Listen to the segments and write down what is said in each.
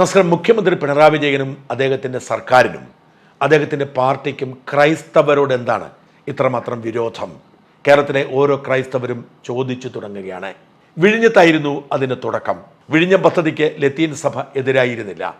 നമസ്കാരം. മുഖ്യമന്ത്രി പിണറായി വിജയനും അദ്ദേഹത്തിന്റെ സർക്കാരിനും അദ്ദേഹത്തിന്റെ പാർട്ടിക്കും ക്രൈസ്തവരോട് എന്താണ് ഇത്രമാത്രം വിരോധം? കേരളത്തിലെ ഓരോ ക്രൈസ്തവരും ചോദിച്ചു തുടങ്ങുകയാണ്. വിഴിഞ്ഞത്തായിരുന്നു അതിന് തുടക്കം. വിഴിഞ്ഞം പദ്ധതിക്ക് ലത്തീൻ സഭ എതിരായിരുന്നില്ല.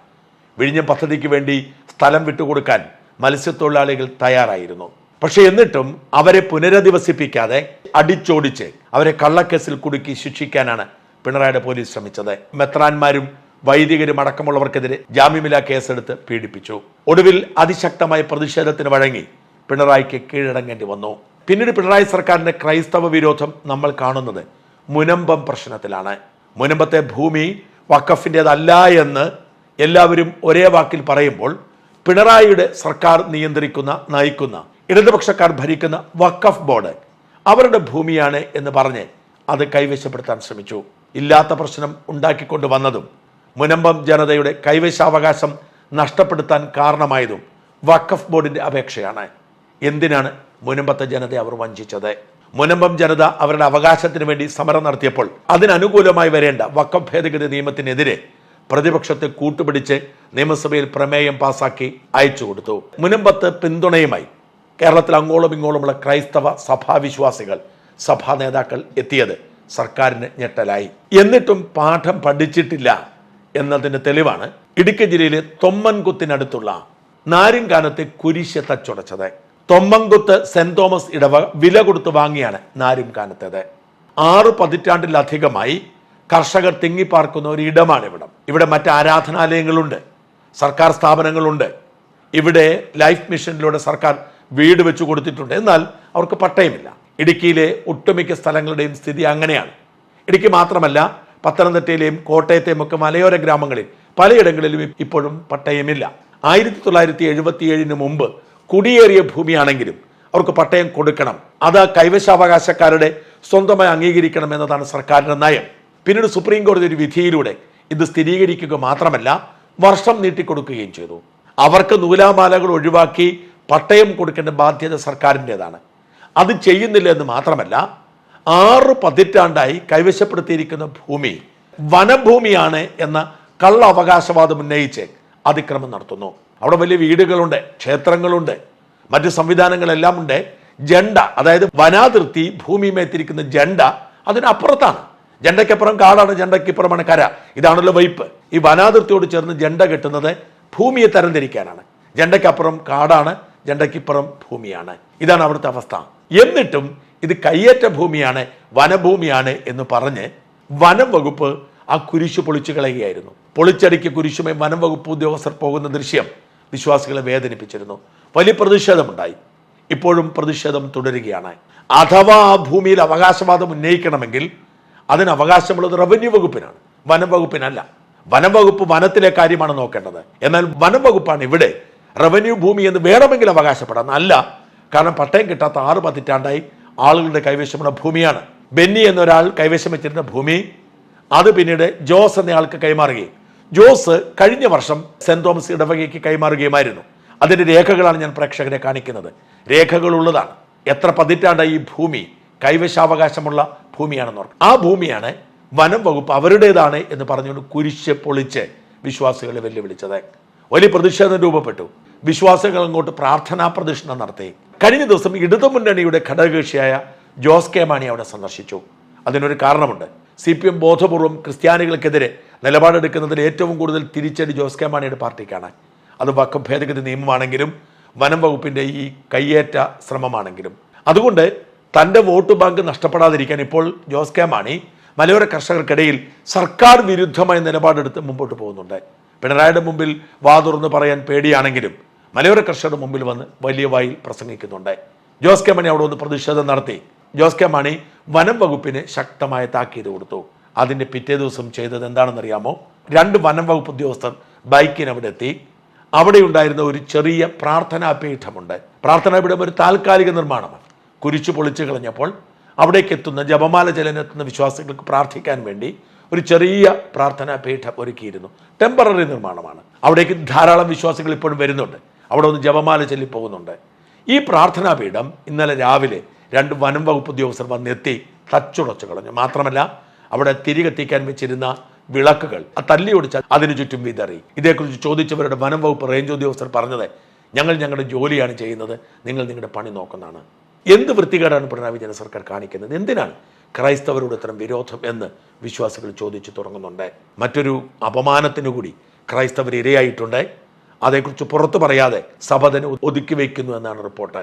വിഴിഞ്ഞം പദ്ധതിക്ക് വേണ്ടി സ്ഥലം വിട്ടുകൊടുക്കാൻ മത്സ്യത്തൊഴിലാളികൾ തയ്യാറായിരുന്നു. പക്ഷേ എന്നിട്ടും അവരെ പുനരധിവസിപ്പിക്കാതെ അടിച്ചോടിച്ച് അവരെ കള്ളക്കേസിൽ കുടുക്കി ശിക്ഷിക്കാനാണ് പിണറായിയുടെ പോലീസ് ശ്രമിച്ചത്. മെത്രാന്മാരും വൈദികരും അടക്കമുള്ളവർക്കെതിരെ ജാമ്യമില്ലാ കേസെടുത്ത് പീഡിപ്പിച്ചു. ഒടുവിൽ അതിശക്തമായ പ്രതിഷേധത്തിന് വഴങ്ങി പിണറായിക്ക് കീഴടങ്ങേണ്ടി വന്നു. പിന്നീട് പിണറായി സർക്കാരിന്റെ ക്രൈസ്തവ വിരോധം നമ്മൾ കാണുന്നത് മുനമ്പം പ്രശ്നത്തിലാണ്. മുനമ്പത്തെ ഭൂമി വക്കഫിന്റെതല്ല എന്ന് എല്ലാവരും ഒരേ വാക്കിൽ പറയുമ്പോൾ പിണറായിയുടെ സർക്കാർ നിയന്ത്രിക്കുന്ന നയിക്കുന്ന ഇടതുപക്ഷക്കാർ ഭരിക്കുന്ന വക്കഫ് ബോർഡ് അവരുടെ ഭൂമിയാണ് എന്ന് പറഞ്ഞ് അത് കൈവശപ്പെടുത്താൻ ശ്രമിച്ചു. ഇല്ലാത്ത പ്രശ്നം ഉണ്ടാക്കിക്കൊണ്ട് വന്നതും മുനമ്പം ജനതയുടെ കൈവശാവകാശം നഷ്ടപ്പെടുത്താൻ കാരണമായതും വഖഫ് ബോർഡിന്റെ അപേക്ഷയാണ്. എന്തിനാണ് മുനമ്പത്തെ ജനതയെ അവർ വഞ്ചിച്ചത്? മുനമ്പം ജനത അവരുടെ അവകാശത്തിന് വേണ്ടി സമരം നടത്തിയപ്പോൾ അതിനനുകൂലമായി വരേണ്ട വക്കം ഭേദഗതി നിയമത്തിനെതിരെ പ്രതിപക്ഷത്തെ കൂട്ടുപിടിച്ച് നിയമസഭയിൽ പ്രമേയം പാസാക്കി അയച്ചു കൊടുത്തു. മുനമ്പത്ത് പിന്തുണയുമായി കേരളത്തിൽ അങ്ങോളം ഇങ്ങോളമുള്ള ക്രൈസ്തവ സഭാവിശ്വാസികൾ സഭാ നേതാക്കൾ എത്തിയത് സർക്കാരിന് ഞെട്ടലായി. എന്നിട്ടും പാഠം പഠിച്ചിട്ടില്ല. എന്നതിന് തെളിവാണ് ഇടുക്കി ജില്ലയിലെ തൊമ്മൻകുത്തിനടുത്തുള്ള നാരിങ്കാനത്തെ കുരിശ് തച്ചുടച്ചത്. തൊമ്മൻകുത്ത് സെന്റ് തോമസ് ഇടവ വില കൊടുത്ത് വാങ്ങിയാണ് നാരിൻകാനത്തേത്. ആറ് പതിറ്റാണ്ടിലധികമായി കർഷകർ തിങ്ങിപ്പാർക്കുന്ന ഒരു ഇടമാണ് ഇവിടം. ഇവിടെ മറ്റ് ആരാധനാലയങ്ങളുണ്ട് സർക്കാർ സ്ഥാപനങ്ങളുണ്ട്. ഇവിടെ ലൈഫ് മിഷനിലൂടെ സർക്കാർ വീട് വെച്ചു കൊടുത്തിട്ടുണ്ട്. എന്നാൽ അവർക്ക് പട്ടയമില്ല. ഇടുക്കിയിലെ ഒട്ടുമിക്ക സ്ഥലങ്ങളുടെയും സ്ഥിതി അങ്ങനെയാണ്. ഇടുക്കി മാത്രമല്ല പത്തനംതിട്ടയിലെയും കോട്ടയത്തെയും ഒക്കെ മലയോര ഗ്രാമങ്ങളിൽ പലയിടങ്ങളിലും ഇപ്പോഴും പട്ടയമില്ല. ആയിരത്തി തൊള്ളായിരത്തി എഴുപത്തിയേഴിന് മുമ്പ് കുടിയേറിയ ഭൂമിയാണെങ്കിലും അവർക്ക് പട്ടയം കൊടുക്കണം. അത് കൈവശാവകാശക്കാരുടെ സ്വന്തമായി അംഗീകരിക്കണം എന്നതാണ് സർക്കാരിന്റെ നയം. പിന്നീട് സുപ്രീം കോടതി ഒരു വിധിയിലൂടെ ഇത് സ്ഥിരീകരിക്കുക മാത്രമല്ല വർഷം നീട്ടിക്കൊടുക്കുകയും ചെയ്തു. അവർക്ക് നൂലാമാലകൾ ഒഴിവാക്കി പട്ടയം കൊടുക്കേണ്ട ബാധ്യത സർക്കാരിന്റെതാണ്. അത് ചെയ്യുന്നില്ല എന്ന് മാത്രമല്ല ആറ് പതിറ്റാണ്ടായി കൈവശപ്പെടുത്തിയിരിക്കുന്ന ഭൂമി വനഭൂമിയാണ് എന്ന കള്ള അവകാശവാദം ഉന്നയിച്ച് അതിക്രമം നടത്തുന്നു. അവിടെ വലിയ വീടുകളുണ്ട് ക്ഷേത്രങ്ങളുണ്ട് മറ്റ് സംവിധാനങ്ങളെല്ലാം ഉണ്ട്. ജണ്ട അതായത് വനാതിർത്തി ഭൂമിയുമേത്തിരിക്കുന്ന ജണ്ട അതിനപ്പുറത്താണ്. ജണ്ടയ്ക്കപ്പുറം കാടാണ് ജണ്ടയ്ക്കിപ്പുറമാണ് കര. ഇതാണല്ലോ വൈപ്പ്. ഈ വനാതിർത്തിയോട് ചേർന്ന് ജണ്ട കെട്ടുന്നത് ഭൂമിയെ തരംതിരിക്കാനാണ്. ജണ്ടയ്ക്കപ്പുറം കാടാണ് ജണ്ടയ്ക്കിപ്പുറം ഭൂമിയാണ്. ഇതാണ് അവിടുത്തെ അവസ്ഥ. എന്നിട്ടും ഇത് കയ്യേറ്റ ഭൂമിയാണ് വനഭൂമിയാണ് എന്ന് പറഞ്ഞ് വനം വകുപ്പ് ആ കുരിശ് പൊളിച്ചു കളയുകയായിരുന്നു. പൊളിച്ചടിക്ക് കുരിശുമായി വനം വകുപ്പ് ഉദ്യോഗസ്ഥർ പോകുന്ന ദൃശ്യം വിശ്വാസികളെ വേദനിപ്പിച്ചിരുന്നു. വലിയ പ്രതിഷേധമുണ്ടായി. ഇപ്പോഴും പ്രതിഷേധം തുടരുകയാണ്. അഥവാ ആ ഭൂമിയിൽ അവകാശവാദം ഉന്നയിക്കണമെങ്കിൽ അതിന് അവകാശമുള്ളത് റവന്യൂ വകുപ്പിനാണ്. വനം വകുപ്പിനല്ല. വനം വകുപ്പ് വനത്തിലെ കാര്യമാണ് നോക്കേണ്ടത്. എന്നാൽ വനം വകുപ്പാണ് ഇവിടെ റവന്യൂ ഭൂമി എന്ന് വേണമെങ്കിൽ അവകാശപ്പെടാം. അല്ല കാരണം പട്ടയം കിട്ടാത്ത ആറ് പതിറ്റാണ്ടായി ആളുകളുടെ കൈവശമുള്ള ഭൂമിയാണ്. ബെന്നി എന്നൊരാൾ കൈവശം വെച്ചിരുന്ന ഭൂമി അത് പിന്നീട് ജോസ് എന്നയാൾക്ക് കൈമാറുകയും ജോസ് കഴിഞ്ഞ വർഷം സെന്റ് തോമസ് ഇടവകയ്ക്ക് കൈമാറുകയുമായിരുന്നു. അതിന്റെ രേഖകളാണ് ഞാൻ പ്രേക്ഷകരെ കാണിക്കുന്നത്. രേഖകളുള്ളതാണ്. എത്ര പതിറ്റാണ്ടായി ഈ ഭൂമി കൈവശാവകാശമുള്ള ഭൂമിയാണെന്ന് ഓർക്കും ആ ഭൂമിയാണ് വനം വകുപ്പ് അവരുടേതാണ് എന്ന് പറഞ്ഞുകൊണ്ട് കുരിശ് പൊളിച്ച് വിശ്വാസികളെ വെല്ലുവിളിച്ചത്. വലിയ പ്രതിഷേധം രൂപപ്പെട്ടു. വിശ്വാസികൾ അങ്ങോട്ട് പ്രാർത്ഥനാ പ്രദക്ഷിണം നടത്തി. കഴിഞ്ഞ ദിവസം ഇടതുമുന്നണിയുടെ ഘടകകക്ഷിയായ ജോസ് കെ മാണി അവിടെ സന്ദർശിച്ചു. അതിനൊരു കാരണമുണ്ട്. സി പി എം ബോധപൂർവം ക്രിസ്ത്യാനികൾക്കെതിരെ നിലപാടെടുക്കുന്നതിൽ ഏറ്റവും കൂടുതൽ തിരിച്ചടി ജോസ് കെ മാണിയുടെ പാർട്ടിക്കാണ്. അത് വക്കം ഭേദഗതി നിയമമാണെങ്കിലും വനം വകുപ്പിന്റെ ഈ കയ്യേറ്റ ശ്രമമാണെങ്കിലും. അതുകൊണ്ട് തന്റെ വോട്ട് ബാങ്ക് നഷ്ടപ്പെടാതിരിക്കാൻ ഇപ്പോൾ ജോസ് കെ മാണി മലയോര കർഷകർക്കിടയിൽ സർക്കാർ വിരുദ്ധമായ നിലപാടെടുത്ത് മുമ്പോട്ട് പോകുന്നുണ്ട്. പിണറായിയുടെ മുമ്പിൽ വാതുറന്ന് പറയാൻ പേടിയാണെങ്കിലും മലയോര കർഷകരുടെ മുമ്പിൽ വന്ന് വലിയ വായിൽ പ്രസംഗിക്കുന്നുണ്ട്. ജോസ് കെ മണി അവിടെ വന്ന് പ്രതിഷേധം നടത്തി. ജോസ് കെ മാണി വനം വകുപ്പിന് ശക്തമായ താക്കീത് കൊടുത്തു. അതിന്റെ പിറ്റേ ദിവസം ചെയ്തത് എന്താണെന്നറിയാമോ? രണ്ട് വനം വകുപ്പ് ഉദ്യോഗസ്ഥർ ബൈക്കിന് അവിടെ എത്തി. അവിടെ ഉണ്ടായിരുന്ന ഒരു ചെറിയ പ്രാർത്ഥനാ പീഠമുണ്ട്. പ്രാർത്ഥനാ പീഠം ഒരു താൽക്കാലിക നിർമ്മാണമാണ്. കുരിച്ചു പൊളിച്ചു കളഞ്ഞപ്പോൾ അവിടേക്ക് എത്തുന്ന ജപമാല ചെലനെത്തുന്ന വിശ്വാസികൾക്ക് പ്രാർത്ഥിക്കാൻ വേണ്ടി ഒരു ചെറിയ പ്രാർത്ഥനാ പീഠം ഒരുക്കിയിരുന്നു. ടെമ്പററി നിർമ്മാണമാണ്. അവിടേക്ക് ധാരാളം വിശ്വാസികൾ ഇപ്പോഴും വരുന്നുണ്ട്. അവിടെ ഒന്ന് ജപമാല ചൊല്ലിപ്പോകുന്നുണ്ട് ഈ പ്രാർത്ഥനാ പീഠം ഇന്നലെ രാവിലെ രണ്ട് വനം വകുപ്പ് ഉദ്യോഗസ്ഥർ വന്നെത്തി തച്ചുടച്ചു കളഞ്ഞു. മാത്രമല്ല അവിടെ തിരികെത്തിക്കാൻ വെച്ചിരുന്ന വിളക്കുകൾ ആ തല്ലിയൊടിച്ചാൽ അതിനു ചുറ്റും വിതറി. ഇതേക്കുറിച്ച് ചോദിച്ചവരുടെ വനം വകുപ്പ് റേഞ്ച് ഉദ്യോഗസ്ഥർ പറഞ്ഞത് ഞങ്ങൾ ഞങ്ങളുടെ ജോലിയാണ് ചെയ്യുന്നത്. നിങ്ങൾ നിങ്ങളുടെ പണി നോക്കുന്നതാണ്. എന്ത് വൃത്തികേടാണ് പിണറായി വിജയൻ സർക്കാർ കാണിക്കുന്നത്? എന്തിനാണ് ക്രൈസ്തവരോട് ഇത്തരം വിരോധം എന്ന് വിശ്വാസികൾ ചോദിച്ചു തുടങ്ങുന്നുണ്ട്. മറ്റൊരു അപമാനത്തിനു കൂടി ക്രൈസ്തവർ ഇരയായിട്ടുണ്ട്. അതേക്കുറിച്ച് പുറത്തു പറയാതെ സഭ തന്നെ ഒതുക്കി വയ്ക്കുന്നു എന്നാണ് റിപ്പോർട്ട്.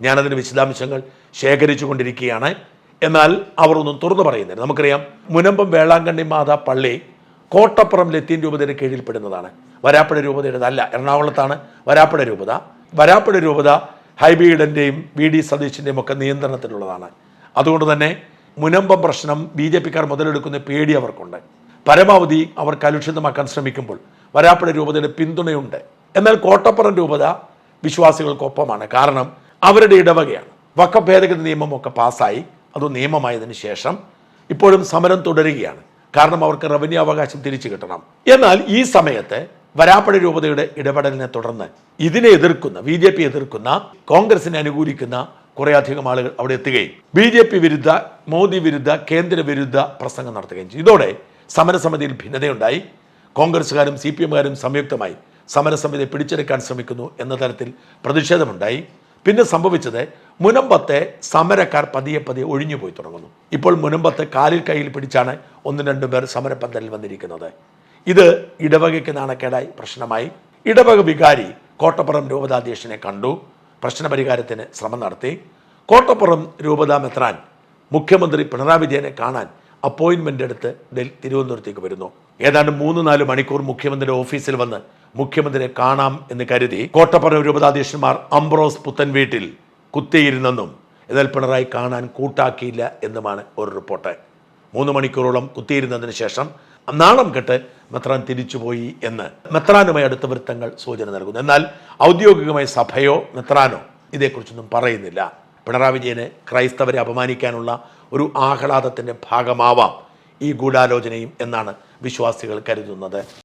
ഞാനതിന്റെ വിശദാംശങ്ങൾ ശേഖരിച്ചു കൊണ്ടിരിക്കുകയാണ് എന്നാൽ അവർ ഒന്നും തുറന്നു പറയുന്നില്ല. നമുക്കറിയാം മുനമ്പം വേളാങ്കണ്ണി മാതാ പള്ളി കോട്ടപ്പുറം ലത്തീൻ രൂപതയുടെ കീഴിൽപ്പെടുന്നതാണ്. വരാപ്പുഴ രൂപതയുടേതല്ല എറണാകുളത്താണ് വരാപ്പുഴ രൂപത. വരാപ്പുഴ രൂപത ഹൈബീഡന്റെയും വി ഡി സതീഷിന്റെയും ഒക്കെ നിയന്ത്രണത്തിലുള്ളതാണ്. അതുകൊണ്ട് തന്നെ മുനമ്പം പ്രശ്നം ബി ജെ പിക്കാർ മുതലെടുക്കുന്ന പേടി അവർക്കുണ്ട്. പരമാവധി അവർ കലുഷിതമാക്കാൻ ശ്രമിക്കുമ്പോൾ വരാപ്പുഴ രൂപതയുടെ പിന്തുണയുണ്ട്. എന്നാൽ കോട്ടപ്പുറം രൂപത വിശ്വാസികൾക്കൊപ്പമാണ്. കാരണം അവരുടെ ഇടവകയാണ്. വക്ക ഭേദഗതി നിയമമൊക്കെ പാസ്സായി. അത് നിയമമായതിന് ശേഷം ഇപ്പോഴും സമരം തുടരുകയാണ്. കാരണം അവർക്ക് റവന്യൂ അവകാശം തിരിച്ചു കിട്ടണം. എന്നാൽ ഈ സമയത്ത് വരാപ്പടി രൂപതയുടെ ഇടപെടലിനെ തുടർന്ന് ഇതിനെ എതിർക്കുന്ന ബി ജെ പി എതിർക്കുന്ന കോൺഗ്രസിനെ അനുകൂലിക്കുന്ന കുറേയധികം ആളുകൾ അവിടെ എത്തുകയും ബി ജെ പി വിരുദ്ധ മോദി വിരുദ്ധ കേന്ദ്ര വിരുദ്ധ പ്രസംഗം നടത്തുകയും ചെയ്തു. ഇതോടെ സമരസമിതിയിൽ ഭിന്നതയുണ്ടായി. കോൺഗ്രസ്സുകാരും സി പി എമ്മുകാരും സംയുക്തമായി സമരസമിതിയെ പിടിച്ചെടുക്കാൻ ശ്രമിക്കുന്നു എന്ന തരത്തിൽ പ്രതിഷേധമുണ്ടായി. പിന്നെ സംഭവിച്ചത് മുനമ്പത്തെ സമരക്കാർ പതിയെ പതിയെ ഒഴിഞ്ഞു പോയി തുടങ്ങുന്നു. ഇപ്പോൾ മുനമ്പത്തെ കാലിൽ കയ്യിൽ പിടിച്ചാണ് ഒന്നും രണ്ടും പേർ സമരപ്പന്തലിൽ വന്നിരിക്കുന്നത്. ഇത് ഇടവകയ്ക്ക് നാണക്കേടായി പ്രശ്നമായി. ഇടവക വികാരി കോട്ടപ്പുറം രൂപതാധ്യക്ഷനെ കണ്ടു പ്രശ്നപരിഹാരത്തിന് ശ്രമം നടത്തി. കോട്ടപ്പുറം രൂപതാ മെത്രാൻ മുഖ്യമന്ത്രി പിണറായി വിജയനെ കാണാൻ അപ്പോയിന്റ്മെന്റ് എടുത്ത് തിരുവനന്തപുരത്തേക്ക് വരുന്നു. ഏതാണ്ട് മൂന്ന് നാല് മണിക്കൂർ മുഖ്യമന്ത്രിയുടെ ഓഫീസിൽ വന്ന് മുഖ്യമന്ത്രിയെ കാണാം എന്ന് കരുതി കോട്ടപ്പുറം രൂപതാധ്യക്ഷന്മാർ അംബ്രോസ് പുത്തൻ വീട്ടിൽ കുത്തിയിരുന്നെന്നും എന്നാൽ പിണറായി കാണാൻ കൂട്ടാക്കിയില്ല എന്നുമാണ് ഒരു റിപ്പോർട്ട്. മൂന്ന് മണിക്കൂറോളം കുത്തിയിരുന്നതിന് ശേഷം നാണം കെട്ട് മെത്രാൻ തിരിച്ചുപോയി എന്ന് മെത്രാനുമായി അടുത്ത വൃത്തങ്ങൾ സൂചന നൽകുന്നു. എന്നാൽ ഔദ്യോഗികമായ സഭയോ മെത്രാനോ ഇതേക്കുറിച്ചൊന്നും പറയുന്നില്ല. പിണറായി വിജയന് ക്രൈസ്തവരെ അപമാനിക്കാനുള്ള ഒരു ആഹ്ലാദത്തിന്റെ ഭാഗമാവാം ഈ ഗൂഢാലോചനയും എന്നാണ് വിശ്വാസികൾ കരുതുന്നത്.